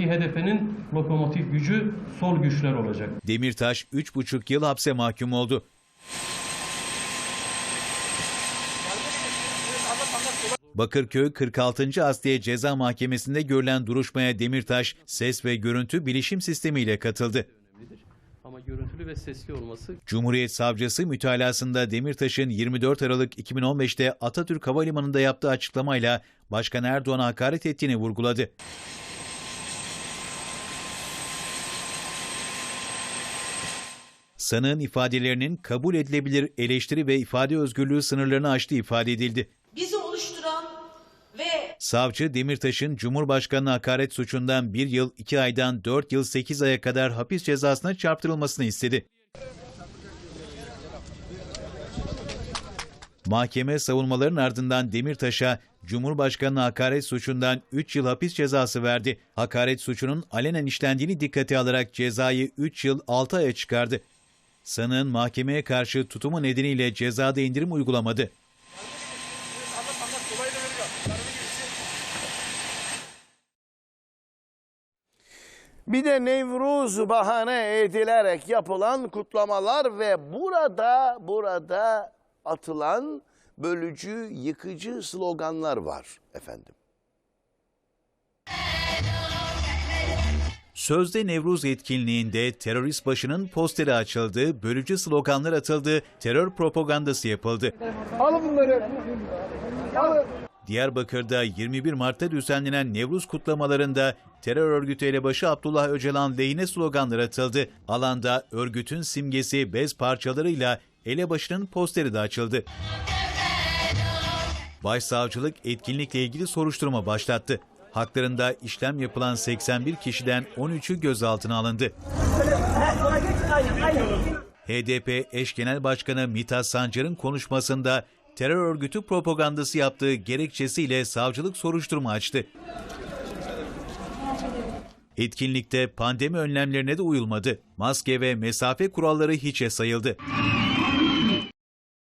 Buradaki HDP'nin lokomotif gücü sol güçler olacak. Demirtaş 3,5 yıl hapse mahkum oldu. Bakırköy 46. Asliye Ceza Mahkemesi'nde görülen duruşmaya Demirtaş ses ve görüntü bilişim sistemiyle katıldı. Ama görüntülü ve sesli olması Cumhuriyet Savcısı mütalasında Demirtaş'ın 24 Aralık 2015'te Atatürk Havalimanı'nda yaptığı açıklamayla Başkan Erdoğan'a hakaret ettiğini vurguladı. Sanığın ifadelerinin kabul edilebilir eleştiri ve ifade özgürlüğü sınırlarını aştığı ifade edildi. bizi oluşturan ve Savcı Demirtaş'ın Cumhurbaşkanı'na hakaret suçundan 1 yıl 2 aydan 4 yıl 8 aya kadar hapis cezasına çarptırılmasını istedi. Mahkeme savunmaların ardından Demirtaş'a Cumhurbaşkanı'na hakaret suçundan 3 yıl hapis cezası verdi. Hakaret suçunun alenen işlendiğini dikkate alarak cezayı 3 yıl 6 aya çıkardı. Sanığın mahkemeye karşı tutumu nedeniyle cezada indirim uygulamadı. Bir de Nevruz bahane edilerek yapılan kutlamalar ve burada burada atılan bölücü, yıkıcı sloganlar var efendim. Sözde Nevruz etkinliğinde terörist başının posteri açıldı, bölücü sloganlar atıldı, terör propagandası yapıldı. Alın bunları. Alın. Diyarbakır'da 21 Mart'ta düzenlenen Nevruz kutlamalarında terör örgütü elebaşı Abdullah Öcalan lehine sloganlar atıldı. Alanda örgütün simgesi bez parçalarıyla elebaşının posteri de açıldı. Başsavcılık etkinlikle ilgili soruşturma başlattı. Haklarında işlem yapılan 81 kişiden 13'ü gözaltına alındı. HDP eş genel başkanı Mithat Sancar'ın konuşmasında terör örgütü propagandası yaptığı gerekçesiyle savcılık soruşturma açtı. Etkinlikte pandemi önlemlerine de uyulmadı. Maske ve mesafe kuralları hiçe sayıldı.